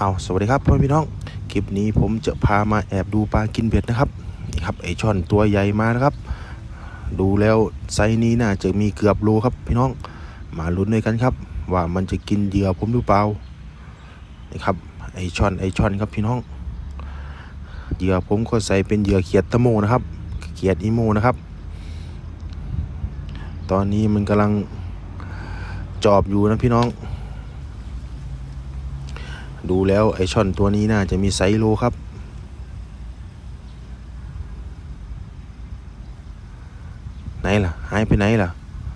เอาสวัสดีครับพ่อพี่น้อง คลิปนี้ผมจะพามาแอบดูปลากินเบ็ดนะครับนี่ครับไอช่อนตัวใหญ่มานะครับ ดูแล้วไซส์นี้น่าจะมีเกือบโลครับพี่น้อง มาลุ้นด้วยกันครับ ว่ามันจะกินเหยื่อผมหรือเปล่า นี่ครับไอช่อนไอช่อนครับพี่น้อง เหยื่อผมก็ใส่เป็นเหยื่อเขียดตะโมนะครับ เขียดอีโมนะครับ ตอนนี้มันกำลังจอบอยู่นะพี่น้อง ดูแล้วไอช่อนตัวนี้น่าจะมีไซโลครับ ไหนล่ะ หายไปไหนล่ะ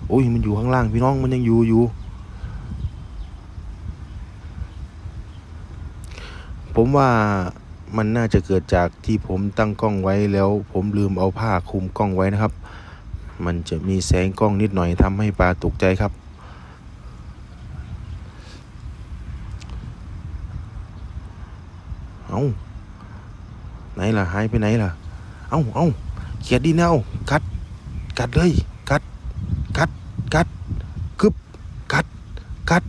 โอ้ยมันอยู่ข้างล่างพี่น้องมันยังอยู่อยู่ ผมว่ามันน่าจะเกิดจากที่ผมตั้งกล้องไว้แล้ว ผมลืมเอาผ้าคลุมกล้องไว้นะครับ มันจะมีแสงกล้องนิดหน่อยทำให้ปลาตกใจครับ เอาไหนล่ะหายไปไหนล่ะ เอาเอาเขียดดินเอากัด กัดเลย กัด กัด กัดกึบกัด กัด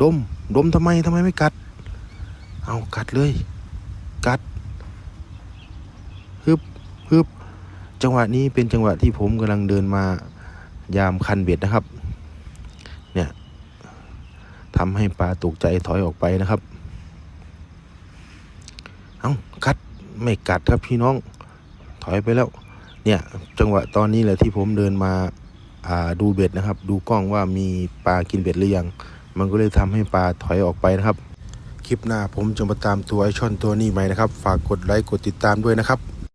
ดม ดมทำไมทำไมไม่กัด เอากัดเลย กัดฮึบฮึบจังหวะนี้เป็นจังหวะที่ผมกำลังเดินมายามคันเบ็ดนะครับ เนี่ยทำให้ปลาตกใจถอยออกไปนะครับ เอากัดไม่กัดครับพี่น้องถอยไปแล้ว เนี่ยจังหวะตอนนี้แหละที่ผมเดินมาดูเบ็ดนะครับ ดูกล้องว่ามีปลากินเบ็ดหรือยัง มันก็เลยทำให้ปลาถอยออกไปนะครับ คลิปหน้าผมจะมาตามตัวไอช่อนตัวนี้ไหมนะครับ ฝากกดไลค์กดติดตามด้วยนะครับ